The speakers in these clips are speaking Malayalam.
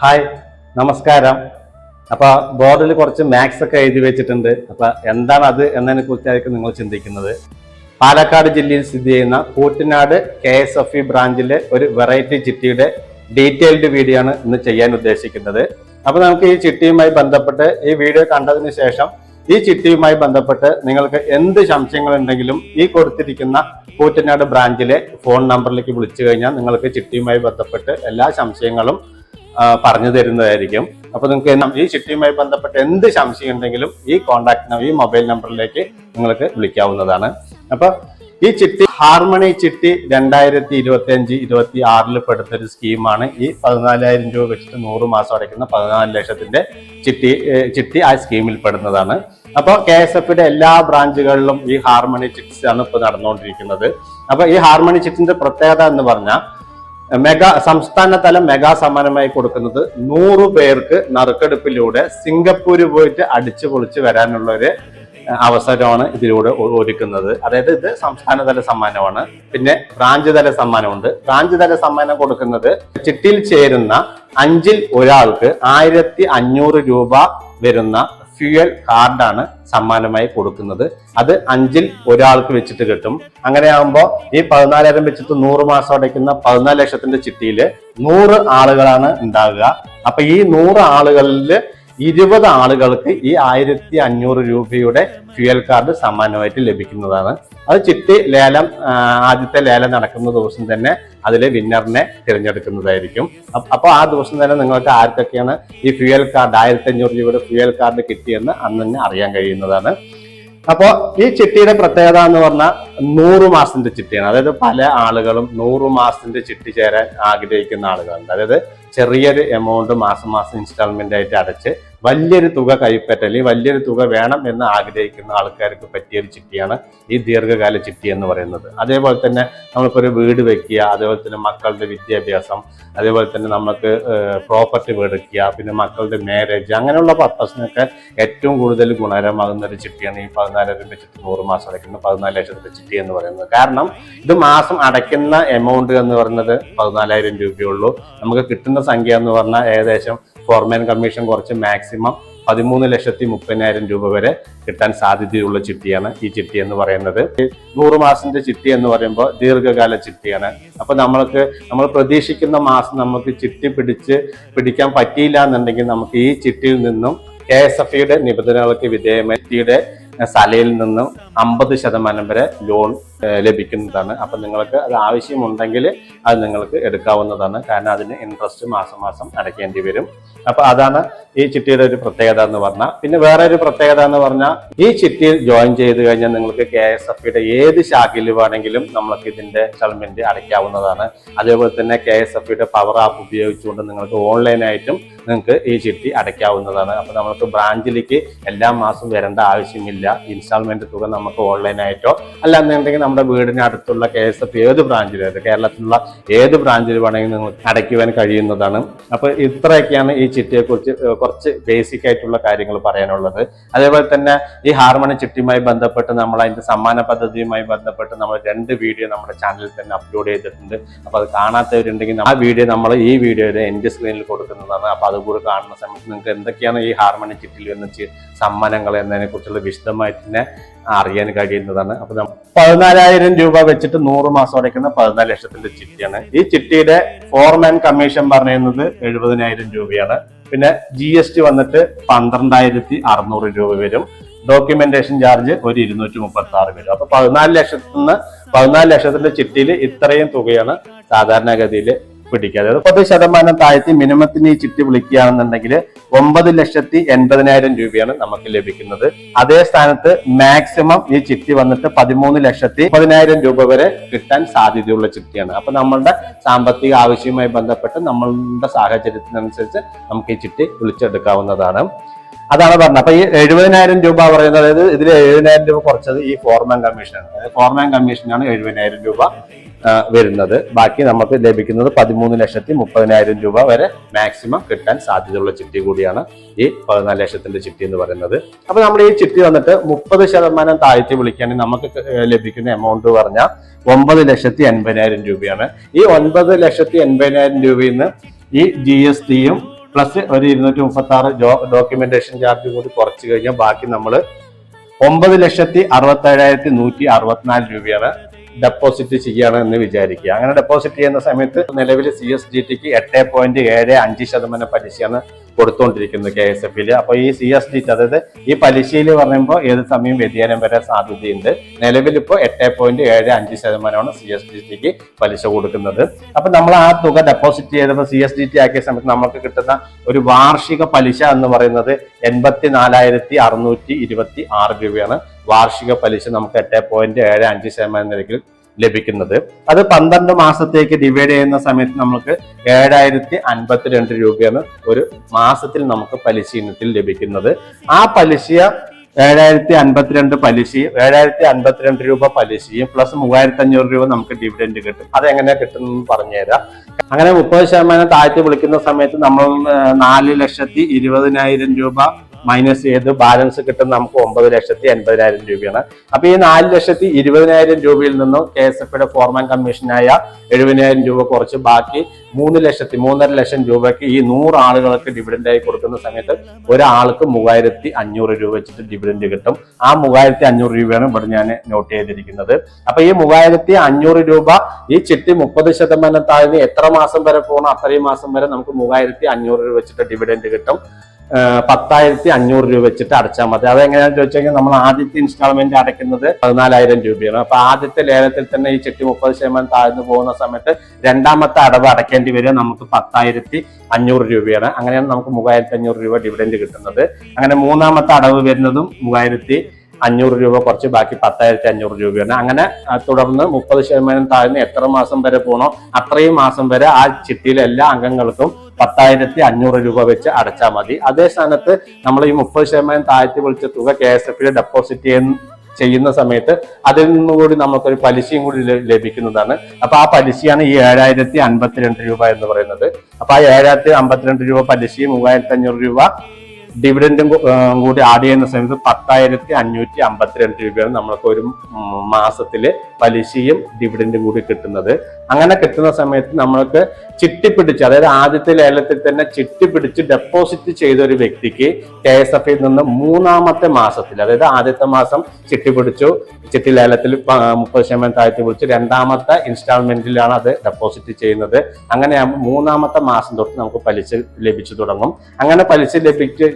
ഹായ് നമസ്കാരം. അപ്പൊ ബോർഡിൽ കുറച്ച് മാത്സ് ഒക്കെ എഴുതി വെച്ചിട്ടുണ്ട്. അപ്പൊ എന്താണ് അത് എന്നതിനെ കുറിച്ചായിരിക്കും നിങ്ങൾ ചിന്തിക്കുന്നത്. പാലക്കാട് ജില്ലയിൽ സ്ഥിതി ചെയ്യുന്ന Koottanad K S F E ബ്രാഞ്ചിലെ ഒരു വെറൈറ്റി ചിട്ടിയുടെ ഡീറ്റെയിൽഡ് വീഡിയോ ആണ് ഇന്ന് ചെയ്യാൻ ഉദ്ദേശിക്കുന്നത്. അപ്പൊ നമുക്ക് ഈ ചിട്ടിയുമായി ബന്ധപ്പെട്ട് ഈ വീഡിയോ കണ്ടതിന് ശേഷം ഈ ചിട്ടിയുമായി ബന്ധപ്പെട്ട് നിങ്ങൾക്ക് എന്ത് സംശയങ്ങൾ ഉണ്ടെങ്കിലും ഈ കൊടുത്തിരിക്കുന്ന കൂറ്റനാട് ബ്രാഞ്ചിലെ ഫോൺ നമ്പറിലേക്ക് വിളിച്ചു കഴിഞ്ഞാൽ നിങ്ങൾക്ക് ചിട്ടിയുമായി ബന്ധപ്പെട്ട് എല്ലാ സംശയങ്ങളും പറഞ്ഞു തരുന്നതായിരിക്കും. അപ്പൊ നിങ്ങൾക്ക് ഈ ചിട്ടിയുമായി ബന്ധപ്പെട്ട് എന്ത് സംശയം ഉണ്ടെങ്കിലും ഈ കോൺടാക്ട് ഈ മൊബൈൽ നമ്പറിലേക്ക് നിങ്ങൾക്ക് വിളിക്കാവുന്നതാണ്. അപ്പൊ ഈ ചിട്ടി ഹാർമണി ചിട്ടി രണ്ടായിരത്തി ഇരുപത്തി അഞ്ച് ഇരുപത്തി ആറിൽ പെടുത്ത ഒരു സ്കീമാണ്. ഈ പതിനാലായിരം രൂപ വെച്ചിട്ട് നൂറ് മാസം അടയ്ക്കുന്ന പതിനാല് ലക്ഷത്തിന്റെ ചിട്ടി ചിട്ടി ആ സ്കീമിൽ പെടുന്നതാണ്. അപ്പോൾ കെ എസ് എഫിന്റെ എല്ലാ ബ്രാഞ്ചുകളിലും ഈ ഹാർമണി ചിറ്റ്സ് ആണ് ഇപ്പോൾ നടന്നുകൊണ്ടിരിക്കുന്നത്. അപ്പൊ ഈ ഹാർമണി ചിറ്റിന്റെ പ്രത്യേകത എന്ന് പറഞ്ഞാൽ മെഗാ സംസ്ഥാന തലം മെഗാ സമ്മാനമായി കൊടുക്കുന്നത് നൂറ് പേർക്ക് നറുക്കെടുപ്പിലൂടെ സിംഗപ്പൂര് പോയിട്ട് അടിച്ചു പൊളിച്ച് വരാനുള്ള ഒരു അവസരമാണ് ഇതിലൂടെ ഒരുക്കുന്നത്. അതായത് ഇത് സംസ്ഥാന തല സമ്മാനമാണ്. പിന്നെ ബ്രാഞ്ച് തല സമ്മാനമുണ്ട്. ബ്രാഞ്ച് തല സമ്മാനം കൊടുക്കുന്നത് ചിട്ടിയിൽ ചേരുന്ന അഞ്ചിൽ ഒരാൾക്ക് ആയിരത്തി അഞ്ഞൂറ് രൂപ വരുന്ന ഫ്യൂവൽ കാർഡാണ് സമ്മാനമായി കൊടുക്കുന്നത്. അത് അഞ്ചിൽ ഒരാൾക്ക് വെച്ചിട്ട് കിട്ടും. അങ്ങനെയാകുമ്പോൾ ഈ പതിനാലായിരം വെച്ചിട്ട് നൂറ് മാസം അടയ്ക്കുന്ന പതിനാല് ലക്ഷത്തിന്റെ ചിട്ടിയിൽ നൂറ് ആളുകളാണ് ഉണ്ടാകുക അപ്പൊ ഈ നൂറ് ആളുകളിൽ ഇരുപത് ആളുകൾക്ക് ഈ ആയിരത്തി അഞ്ഞൂറ് രൂപയുടെ ഫ്യൂയൽ കാർഡ് സമ്മാനമായിട്ട് ലഭിക്കുന്നതാണ്. അത് ചിട്ടി ലേലം ആദ്യത്തെ ലേലം നടക്കുന്ന ദിവസം തന്നെ അതിലെ വിന്നറിനെ തിരഞ്ഞെടുക്കുന്നതായിരിക്കും. അപ്പോൾ അപ്പൊ ആ ദിവസം തന്നെ നിങ്ങൾക്ക് ആർക്കൊക്കെയാണ് ഈ ഫ്യൂയൽ കാർഡ് ആയിരത്തി അഞ്ഞൂറ് രൂപയുടെ ഫ്യൂയൽ കാർഡ് കിട്ടിയെന്ന് അന്ന് തന്നെ അറിയാൻ കഴിയുന്നതാണ്. അപ്പോൾ ഈ ചിട്ടിയുടെ പ്രത്യേകത എന്ന് പറഞ്ഞാൽ നൂറ് മാസത്തിന്റെ ചിട്ടിയാണ്. അതായത് പല ആളുകളും നൂറ് മാസത്തിന്റെ ചിട്ടി ചേരാൻ ആഗ്രഹിക്കുന്ന ആളുകളുണ്ട്. അതായത് ചെറിയൊരു എമൗണ്ട് മാസം മാസം ഇൻസ്റ്റാൾമെന്റ് ആയിട്ട് അടച്ച് വലിയൊരു തുക കൈപ്പറ്റ അല്ലെങ്കിൽ വലിയൊരു തുക വേണം എന്ന് ആഗ്രഹിക്കുന്ന ആൾക്കാർക്ക് പറ്റിയ ഒരു ചിട്ടിയാണ് ഈ ദീർഘകാല ചിട്ടി എന്ന് പറയുന്നത്. അതേപോലെ തന്നെ നമ്മളിപ്പോൾ ഒരു വീട് വെക്കുക അതേപോലെ തന്നെ മക്കളുടെ വിദ്യാഭ്യാസം അതേപോലെ തന്നെ നമുക്ക് പ്രോപ്പർട്ടി മേടിക്കുക പിന്നെ മക്കളുടെ മാരേജ് അങ്ങനെയുള്ള പർപ്പസിനൊക്കെ ഏറ്റവും കൂടുതൽ ഗുണകരമാകുന്ന ഒരു ചിട്ടിയാണ് ഈ പതിനാലായിരം വെച്ചിട്ട് നൂറ് മാസം അടയ്ക്കുന്ന പതിനാല് ലക്ഷത്തിന്റെ ചിട്ടി എന്ന് പറയുന്നത്. കാരണം ഇത് മാസം അടയ്ക്കുന്ന എമൗണ്ട് എന്ന് പറയുന്നത് പതിനാലായിരം രൂപയുള്ളൂ നമുക്ക് കിട്ടുന്ന സംഖ്യ എന്ന് പറഞ്ഞാൽ ഏകദേശം ഫോർമാൻ കമ്മീഷൻ കുറച്ച് മാക്സിമം പതിമൂന്ന് ലക്ഷത്തി മുപ്പതിനായിരം രൂപ വരെ കിട്ടാൻ സാധ്യതയുള്ള ചിട്ടിയാണ് ഈ ചിട്ടി എന്ന് പറയുന്നത്. നൂറ് മാസത്തിന്റെ ചിട്ടി എന്ന് പറയുമ്പോൾ ദീർഘകാല ചിട്ടിയാണ്. അപ്പൊ നമ്മൾക്ക് നമ്മൾ പ്രതീക്ഷിക്കുന്ന മാസം നമുക്ക് ചിട്ടി പിടിച്ച് പിടിക്കാൻ പറ്റിയില്ല എന്നുണ്ടെങ്കിൽ നമുക്ക് ഈ ചിട്ടിയിൽ നിന്നും കെ എസ് എഫ് ഇയുടെ നിബന്ധനകൾക്ക് വിധേയമായി സലയിൽ നിന്നും അമ്പത് ശതമാനം വരെ ലോൺ ലഭിക്കുന്നതാണ്. അപ്പം നിങ്ങൾക്ക് അത് ആവശ്യമുണ്ടെങ്കിൽ അത് നിങ്ങൾക്ക് എടുക്കാവുന്നതാണ്. കാരണം അതിന് ഇൻട്രസ്റ്റ് മാസം മാസം അടയ്ക്കേണ്ടി വരും. അപ്പം അതാണ് ഈ ചിട്ടിയുടെ ഒരു പ്രത്യേകത എന്ന് പറഞ്ഞാൽ. പിന്നെ വേറെ ഒരു പ്രത്യേകത എന്ന് പറഞ്ഞാൽ ഈ ചിട്ടിയിൽ ജോയിൻ ചെയ്ത് കഴിഞ്ഞാൽ നിങ്ങൾക്ക് കെ എസ് എഫ് ഇയുടെ ഏത് ശാഖയിൽ വേണമെങ്കിലും നമ്മൾക്ക് ഇതിന്റെ ഇൻസ്റ്റാൾമെന്റ് അടയ്ക്കാവുന്നതാണ്. അതേപോലെ തന്നെ കെ എസ് എഫ് ഇയുടെ പവർ ആപ്പ് ഉപയോഗിച്ചുകൊണ്ട് നിങ്ങൾക്ക് ഓൺലൈനായിട്ടും നിങ്ങൾക്ക് ഈ ചിട്ടി അടയ്ക്കാവുന്നതാണ്. അപ്പോൾ നമുക്ക് ബ്രാഞ്ചിലേക്ക് എല്ലാ മാസവും വരേണ്ട ആവശ്യമില്ല. ഇൻസ്റ്റാൾമെന്റ് തുക നമുക്ക് ഓൺലൈനായിട്ടോ അല്ലാന്നുണ്ടെങ്കിൽ നമ്മുടെ വീടിന് അടുത്തുള്ള കെ എസ് എഫ് ഏത് ബ്രാഞ്ചിലും കേരളത്തിലുള്ള ഏത് ബ്രാഞ്ചിൽ വേണമെങ്കിൽ നിങ്ങൾക്ക് അടയ്ക്കുവാൻ കഴിയുന്നതാണ്. അപ്പോൾ ഇത്രയൊക്കെയാണ് ഈ ചിട്ടിയെ കുറിച്ച് ബേസിക് ആയിട്ടുള്ള കാര്യങ്ങൾ പറയാനുള്ളത്. അതേപോലെ തന്നെ ഈ ഹാർമണി ചിട്ടിയുമായി ബന്ധപ്പെട്ട് നമ്മൾ അതിന്റെ സമ്മാന പദ്ധതിയുമായി ബന്ധപ്പെട്ട് നമ്മൾ രണ്ട് വീഡിയോ നമ്മുടെ ചാനലിൽ തന്നെ അപ്ലോഡ് ചെയ്തിട്ടുണ്ട്. അപ്പോൾ അത് കാണാത്തവരുണ്ടെങ്കിൽ ആ വീഡിയോ നമ്മൾ ഈ വീഡിയോയുടെ എന്റെ സ്ക്രീനിൽ കൊടുക്കുന്നതാണ്. അപ്പോൾ അതുകൂടി കാണുന്ന സമയത്ത് നിങ്ങൾക്ക് എന്തൊക്കെയാണ് ഈ ഹാർമണി ചിട്ടിയിൽ വരുന്ന ചി- സമ്മാനങ്ങൾ എന്നതിനെ കുറിച്ചുള്ള വിശദമായിട്ട് തന്നെ അറിയാൻ കഴിയുന്നതാണ്. അപ്പൊ പതിനാലായിരം രൂപ വെച്ചിട്ട് നൂറ് മാസം അടയ്ക്കുന്ന പതിനാല് ലക്ഷത്തിന്റെ ചിട്ടിയാണ്. ഈ ചിട്ടിയുടെ ഫോർമാൻ കമ്മീഷൻ പറയുന്നത് എഴുപതിനായിരം രൂപയാണ്. പിന്നെ ജി എസ് ടി വന്നിട്ട് പന്ത്രണ്ടായിരത്തി അറുന്നൂറ് രൂപ വരും. ഡോക്യുമെന്റേഷൻ ചാർജ് ഒരു ഇരുന്നൂറ്റി മുപ്പത്തി ആറ് വരും. അപ്പൊ പതിനാല് ലക്ഷത്തിൽ നിന്ന് പതിനാല് ലക്ഷത്തിന്റെ ചിട്ടിയിൽ ഇത്രയും തുകയാണ് സാധാരണഗതിയിൽ പിടിക്കുക. അതായത് പത്ത് ശതമാനം താഴ്ത്തി മിനിമത്തിന് ഈ ചിട്ടി വിളിക്കുകയാണെന്നുണ്ടെങ്കിൽ ഒമ്പത് ലക്ഷത്തി എൺപതിനായിരം രൂപയാണ് നമുക്ക് ലഭിക്കുന്നത്. അതേ സ്ഥാനത്ത് മാക്സിമം ഈ ചിട്ടി വന്നിട്ട് പതിമൂന്ന് ലക്ഷത്തി പതിനായിരം രൂപ വരെ കിട്ടാൻ സാധ്യതയുള്ള ചിട്ടിയാണ്. അപ്പൊ നമ്മളുടെ സാമ്പത്തിക ആവശ്യവുമായി ബന്ധപ്പെട്ട് നമ്മളുടെ സാഹചര്യത്തിനനുസരിച്ച് നമുക്ക് ഈ ചിട്ടി വിളിച്ചെടുക്കാവുന്നതാണ്. അതാണ് പറഞ്ഞത്. അപ്പൊ ഈ എഴുപതിനായിരം രൂപ പറയുന്നത് അതായത് ഇതിൽ എഴുപതിനായിരം രൂപ കുറച്ചത് ഈ ഫോർമാൻ കമ്മീഷനാണ്. ഫോർമാൻ കമ്മീഷനാണ് എഴുപതിനായിരം രൂപ വരുന്നത്. ബാക്കി നമുക്ക് ലഭിക്കുന്നത് പതിമൂന്ന് ലക്ഷത്തി മുപ്പതിനായിരം രൂപ വരെ മാക്സിമം കിട്ടാൻ സാധ്യതയുള്ള ചിട്ടി കൂടിയാണ് ഈ പതിനാല് ലക്ഷത്തിന്റെ ചിട്ടി എന്ന് പറയുന്നത്. അപ്പൊ നമ്മൾ ഈ ചിട്ടി വന്നിട്ട് മുപ്പത് ശതമാനം താഴ്ത്തി വിളിക്കുകയാണെങ്കിൽ നമുക്ക് ലഭിക്കുന്ന എമൗണ്ട് പറഞ്ഞാൽ ഒമ്പത് ലക്ഷത്തി എൺപതിനായിരം രൂപയാണ്. ഈ ഒൻപത് ലക്ഷത്തി എൺപതിനായിരം രൂപയിൽ നിന്ന് ഈ ജി എസ് ടിയും പ്ലസ് ഒരു ഇരുന്നൂറ്റി മുപ്പത്തി ആറ് ഡോക്യുമെന്റേഷൻ ചാർജ് കൂടി കുറച്ച് കഴിഞ്ഞാൽ ബാക്കി നമ്മൾ ഒമ്പത് ലക്ഷത്തി അറുപത്തേഴായിരത്തി നൂറ്റി അറുപത്തിനാല് രൂപയാണ് ഡെപ്പോസിറ്റ് ചെയ്യണം എന്ന് വിചാരിക്കുക. അങ്ങനെ ഡെപ്പോസിറ്റ് ചെയ്യുന്ന സമയത്ത് നിലവിൽ സി എസ് ജി ടിക്ക് എട്ട് പോയിന്റ് ഏഴ് അഞ്ച് ശതമാനം പലിശയാണ് കൊടുത്തുകൊണ്ടിരിക്കുന്നത് കെ എസ് എഫിൽ അപ്പൊ ഈ സി എസ് ഡി അതായത് ഈ പലിശയിൽ പറയുമ്പോൾ ഏത് സമയം വ്യതിയാനം വരാൻ സാധ്യതയുണ്ട്. നിലവിൽ ഇപ്പോൾ എട്ട് പോയിന്റ് ഏഴ് അഞ്ച് ശതമാനമാണ് സി എസ് ഡി ടിക്ക് പലിശ കൊടുക്കുന്നത്. അപ്പൊ നമ്മൾ ആ തുക ഡെപ്പോസിറ്റ് ചെയ്തപ്പോൾ സി എസ് ഡി ടി ആക്കിയ സമയത്ത് നമുക്ക് കിട്ടുന്ന ഒരു വാർഷിക പലിശ എന്ന് പറയുന്നത് എൺപത്തി നാലായിരത്തി അറുന്നൂറ്റി ഇരുപത്തി ആറ് രൂപയാണ്. വാർഷിക പലിശ നമുക്ക് എട്ട് പോയിന്റ് ഏഴ് അഞ്ച് ശതമാനം നിരക്കിൽ ലഭിക്കുന്നത്. അത് പന്ത്രണ്ട് മാസത്തേക്ക് ഡിവൈഡ് ചെയ്യുന്ന സമയത്ത് നമുക്ക് ഏഴായിരത്തി അൻപത്തിരണ്ട് രൂപയാണ് ഒരു മാസത്തിൽ നമുക്ക് പലിശ ഇനത്തിൽ ലഭിക്കുന്നത്. ആ പലിശ ഏഴായിരത്തി അൻപത്തിരണ്ട് പലിശയും ഏഴായിരത്തി അൻപത്തിരണ്ട് രൂപ പലിശയും പ്ലസ് മൂവായിരത്തി അഞ്ഞൂറ് രൂപ നമുക്ക് ഡിവിഡൻഡ് കിട്ടും. അതെങ്ങനെയാ കിട്ടുന്നതെന്ന് പറഞ്ഞുതരാം. അങ്ങനെ മുപ്പത് ശതമാനം താഴ്ത്തി വിളിക്കുന്ന സമയത്ത് നമ്മൾ നാല് ലക്ഷത്തി ഇരുപതിനായിരം രൂപ മൈനസ് ചെയ്ത് ബാലൻസ് കിട്ടുന്ന നമുക്ക് ഒമ്പത് ലക്ഷത്തി എൺപതിനായിരം രൂപയാണ്. അപ്പൊ ഈ നാല് ലക്ഷത്തി ഇരുപതിനായിരം രൂപയിൽ നിന്നും കെ എസ് എഫ് ഫോർമാൻ കമ്മീഷനായ എഴുപതിനായിരം രൂപ കുറച്ച് ബാക്കി മൂന്ന് ലക്ഷത്തി മൂന്നര ലക്ഷം രൂപയ്ക്ക് ഈ നൂറ് ആളുകൾക്ക് ഡിവിഡൻഡ് ആയി കൊടുക്കുന്ന സമയത്ത് ഒരാൾക്ക് മൂവായിരത്തി അഞ്ഞൂറ് രൂപ വെച്ചിട്ട് ഡിവിഡൻഡ് കിട്ടും. ആ മൂവായിരത്തി അഞ്ഞൂറ് രൂപയാണ് ഇവിടെ ഞാൻ നോട്ട് ചെയ്തിരിക്കുന്നത്. അപ്പൊ ഈ മൂവായിരത്തി അഞ്ഞൂറ് രൂപ ഈ ചിട്ടി മുപ്പത് ശതമാനം താഴ്ന്ന് എത്ര മാസം വരെ പോകണം അത്രയും മാസം വരെ നമുക്ക് മൂവായിരത്തി അഞ്ഞൂറ് രൂപ വെച്ചിട്ട് ഡിവിഡൻഡ് കിട്ടും. പത്തായിരത്തി അഞ്ഞൂറ് രൂപ വെച്ചിട്ട് അടച്ചാൽ മതി. അതെങ്ങനെയാണെന്ന് ചോദിച്ചു കഴിഞ്ഞാൽ നമ്മൾ ആദ്യത്തെ ഇൻസ്റ്റാൾമെന്റ് അടയ്ക്കുന്നത് പതിനാലായിരം രൂപയാണ്. അപ്പൊ ആദ്യത്തെ ലേലത്തിൽ തന്നെ ഈ ചെട്ടി മുപ്പത് ശതമാനം താഴ്ന്നു പോകുന്ന സമയത്ത് രണ്ടാമത്തെ അടവ് അടയ്ക്കേണ്ടി വരിക നമുക്ക് പത്തായിരത്തി അഞ്ഞൂറ് രൂപയാണ്. അങ്ങനെയാണ് നമുക്ക് മൂവായിരത്തി അഞ്ഞൂറ് രൂപ ഡിവിഡൻഡ് കിട്ടുന്നത്. അങ്ങനെ മൂന്നാമത്തെ അടവ് വരുന്നതും മൂവായിരത്തി അഞ്ഞൂറ് രൂപ കുറച്ച് ബാക്കി പത്തായിരത്തി അഞ്ഞൂറ് രൂപയാണ്. അങ്ങനെ തുടർന്ന് മുപ്പത് ശതമാനം താഴ്ന്ന് എത്ര മാസം വരെ പോകണോ അത്രയും മാസം വരെ ആ ചിട്ടിയിലെ എല്ലാ അംഗങ്ങൾക്കും പത്തായിരത്തി അഞ്ഞൂറ് രൂപ വെച്ച് അടച്ചാൽ മതി. അതേ സ്ഥാനത്ത് നമ്മൾ ഈ മുപ്പത് ശതമാനം താഴ്ത്തി വിളിച്ച തുക കെ എസ് എഫിൽ ഡെപ്പോസിറ്റ് ചെയ്യുന്ന ചെയ്യുന്ന സമയത്ത് അതിൽ നിന്നുകൂടി നമുക്കൊരു പലിശയും കൂടി ലഭിക്കുന്നതാണ്. അപ്പൊ ആ പലിശയാണ് ഈ ഏഴായിരത്തി അൻപത്തിരണ്ട് രൂപ എന്ന് പറയുന്നത്. അപ്പൊ ആ ഏഴായിരത്തി അമ്പത്തിരണ്ട് രൂപ പലിശയും മൂവായിരത്തി അഞ്ഞൂറ് രൂപ ഡിവിഡൻഡും കൂടി ആഡ് ചെയ്യുന്ന സമയത്ത് പത്തായിരത്തി അഞ്ഞൂറ്റി അമ്പത്തിരണ്ട് രൂപയാണ് നമ്മൾക്ക് ഒരു മാസത്തിൽ പലിശയും ഡിവിഡൻഡും കൂടി കിട്ടുന്നത്. അങ്ങനെ കിട്ടുന്ന സമയത്ത് നമ്മൾക്ക് ചിട്ടിപ്പിടിച്ച് അതായത് ആദ്യത്തെ ലേലത്തിൽ തന്നെ ചിട്ടിപ്പിടിച്ച് ഡെപ്പോസിറ്റ് ചെയ്ത ഒരു വ്യക്തിക്ക് കെ എസ് എഫിൽ നിന്ന് മൂന്നാമത്തെ മാസത്തിൽ അതായത് ആദ്യത്തെ മാസം ചിട്ടി പിടിച്ചു ചിട്ടി ലേലത്തിൽ മുപ്പത് ശതമാനം താഴ്ത്തി പിടിച്ചു രണ്ടാമത്തെ ഇൻസ്റ്റാൾമെന്റിലാണ് അത് ഡെപ്പോസിറ്റ് ചെയ്യുന്നത്. അങ്ങനെയാകുമ്പോൾ മൂന്നാമത്തെ മാസം തൊട്ട് നമുക്ക് പലിശ ലഭിച്ചു തുടങ്ങും. അങ്ങനെ പലിശ ലഭിച്ച്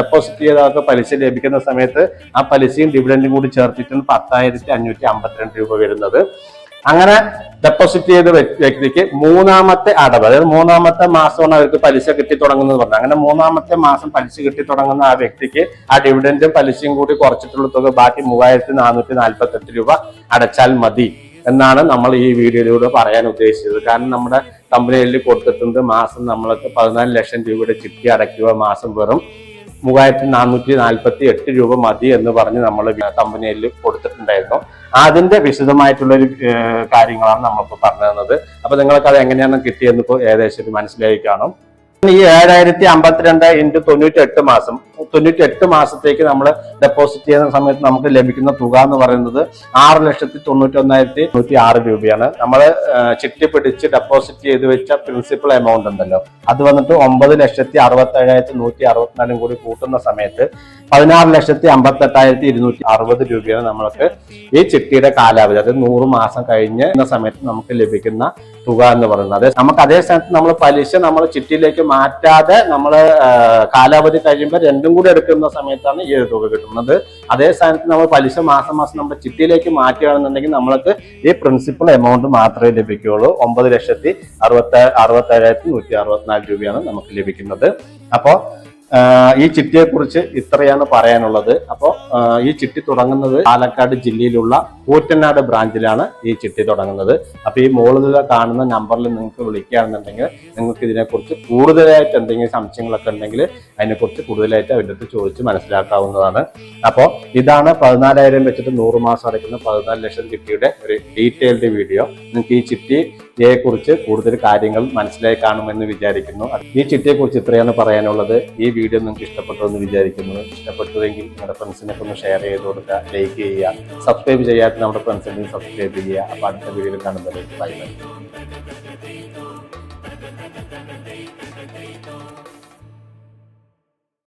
ഡെപ്പോസിറ്റ് ചെയ്തവർക്ക് പലിശ ലഭിക്കുന്ന സമയത്ത് ആ പലിശയും ഡിവിഡൻഡും കൂടി ചേർത്തിട്ടാണ് പത്തായിരത്തി അഞ്ഞൂറ്റി അമ്പത്തിരണ്ട് രൂപ വരുന്നത്. അങ്ങനെ ഡെപ്പോസിറ്റ് ചെയ്ത വ്യക്തിക്ക് മൂന്നാമത്തെ അടവ് അതായത് മൂന്നാമത്തെ മാസമാണ് അവർക്ക് പലിശ കിട്ടി തുടങ്ങുന്നത് പറഞ്ഞു അങ്ങനെ മൂന്നാമത്തെ മാസം പലിശ കിട്ടി തുടങ്ങുന്ന ആ വ്യക്തിക്ക് ആ ഡിവിഡൻഡും പലിശയും കൂടി കുറച്ചിട്ടുള്ള തുക ബാക്കി മൂവായിരത്തി നാനൂറ്റി നാൽപ്പത്തി എട്ട് രൂപ അടച്ചാൽ മതി എന്നാണ് നമ്മൾ ഈ വീഡിയോയിലൂടെ പറയാൻ ഉദ്ദേശിച്ചത്. കാരണം നമ്മുടെ കമ്പനിയിൽ കൊടുത്തിട്ടുണ്ട് മാസം നമ്മൾക്ക് പതിനാല് ലക്ഷം രൂപയുടെ ചിട്ടി അടയ്ക്കുക മാസം വെറും മൂവായിരത്തി നാനൂറ്റി നാൽപ്പത്തി എട്ട് രൂപ മതി എന്ന് പറഞ്ഞ് നമ്മൾ കമ്പനിയിൽ കൊടുത്തിട്ടുണ്ടായിരുന്നു. അതിന്റെ വിശദമായിട്ടുള്ള ഒരു കാര്യങ്ങളാണ് നമ്മളിപ്പോൾ പറഞ്ഞു തന്നത്. അപ്പൊ നിങ്ങൾക്ക് അത് എങ്ങനെയാണ് കിട്ടിയെന്ന് ഇപ്പോൾ ഏകദേശം മനസ്സിലായി കാണും. ഈ ഏഴായിരത്തി അമ്പത്തിരണ്ട് ഇന്റു തൊണ്ണൂറ്റി എട്ട് മാസം തൊണ്ണൂറ്റി എട്ട് മാസത്തേക്ക് നമ്മൾ ഡെപ്പോസിറ്റ് ചെയ്യുന്ന സമയത്ത് നമുക്ക് ലഭിക്കുന്ന തുക എന്ന് പറയുന്നത് ആറ് ലക്ഷത്തി തൊണ്ണൂറ്റി ഒന്നായിരത്തി നൂറ്റി ആറ് രൂപയാണ്. നമ്മൾ ചിട്ടി പിടിച്ച് ഡെപ്പോസിറ്റ് ചെയ്ത് വെച്ച പ്രിൻസിപ്പൽ എമൗണ്ട് ഉണ്ടല്ലോ. അത് വന്നിട്ട് ഒമ്പത് ലക്ഷത്തി അറുപത്തി ഏഴായിരത്തി നൂറ്റി അറുപത്തിനാലും കൂടി കൂട്ടുന്ന സമയത്ത് പതിനാറ് ലക്ഷത്തി അമ്പത്തെട്ടായിരത്തി ഇരുന്നൂറ്റി അറുപത് രൂപയാണ് നമ്മൾക്ക് ഈ ചിട്ടിയുടെ കാലാവധി. അത് നൂറ് മാസം കഴിഞ്ഞ് സമയത്ത് നമുക്ക് ലഭിക്കുന്ന തുക എന്ന് പറയുന്നത്. അതെ നമുക്ക് അതേ സ്ഥാനത്ത് നമ്മൾ പലിശ നമ്മൾ ചിട്ടിയിലേക്ക് മാറ്റാതെ നമ്മൾ കാലാവധി കഴിയുമ്പോൾ രണ്ടും കൂടി എടുക്കുന്ന സമയത്താണ് ഈ ഒരു തുക കിട്ടുന്നത്. അതേ സ്ഥാനത്ത് നമ്മൾ പലിശ മാസം മാസം നമ്മുടെ ചിട്ടിയിലേക്ക് മാറ്റുകയാണെന്നുണ്ടെങ്കിൽ നമ്മൾക്ക് ഈ പ്രിൻസിപ്പൽ എമൗണ്ട് മാത്രമേ ലഭിക്കുകയുള്ളൂ. ഒമ്പത് ലക്ഷത്തി അറുപത്തി അറുപത്തേഴായിരത്തി നൂറ്റി അറുപത്തിനാല് രൂപയാണ് നമുക്ക് ലഭിക്കുന്നത്. അപ്പോൾ ഈ ചിട്ടിയെ കുറിച്ച് ഇത്രയാണ് പറയാനുള്ളത്. അപ്പോൾ ഈ ചിട്ടി തുടങ്ങുന്നത് പാലക്കാട് ജില്ലയിലുള്ള കൂറ്റനാട് ബ്രാഞ്ചിലാണ് ഈ ചിട്ടി തുടങ്ങുന്നത്. അപ്പൊ ഈ മുകളിൽ കാണുന്ന നമ്പറിൽ നിങ്ങൾക്ക് വിളിക്കുകയാണെന്നുണ്ടെങ്കിൽ നിങ്ങൾക്ക് ഇതിനെക്കുറിച്ച് കൂടുതലായിട്ട് എന്തെങ്കിലും സംശയങ്ങളൊക്കെ ഉണ്ടെങ്കിൽ അതിനെക്കുറിച്ച് കൂടുതലായിട്ട് അവരുടെ അടുത്ത് ചോദിച്ച് മനസ്സിലാക്കാവുന്നതാണ്. അപ്പോൾ ഇതാണ് പതിനാലായിരം വെച്ചിട്ട് നൂറ് മാസം അടയ്ക്കുന്ന പതിനാല് ലക്ഷം ചിട്ടിയുടെ ഒരു ഡീറ്റെയിൽഡ് വീഡിയോ. നിങ്ങൾക്ക് ഈ ചിട്ടിയെ കുറിച്ച് കൂടുതൽ കാര്യങ്ങൾ മനസ്സിലായി കാണുമെന്ന് വിചാരിക്കുന്നു. ഈ ചിട്ടിയെ കുറിച്ച് ഇത്രയാണ് പറയാനുള്ളത്. ഈ വീഡിയോ നിങ്ങൾക്ക് ഇഷ്ടപ്പെട്ടതെന്ന് വിചാരിക്കുന്നത് ഇഷ്ടപ്പെട്ടതെങ്കിൽ നിങ്ങളുടെ ഫ്രണ്ട്സിനൊക്കെ ഒന്ന് ഷെയർ ചെയ്ത് കൊടുക്കുക ലൈക്ക് ചെയ്യുക സബ്സ്ക്രൈബ് ചെയ്യാത്ത നമ്മുടെ ഫ്രണ്ട്സിനെ സബ്സ്ക്രൈബ് ചെയ്യുക. അപ്പോൾ അടുത്ത വീഡിയോയിൽ കാണുന്നത് ബൈ ബൈ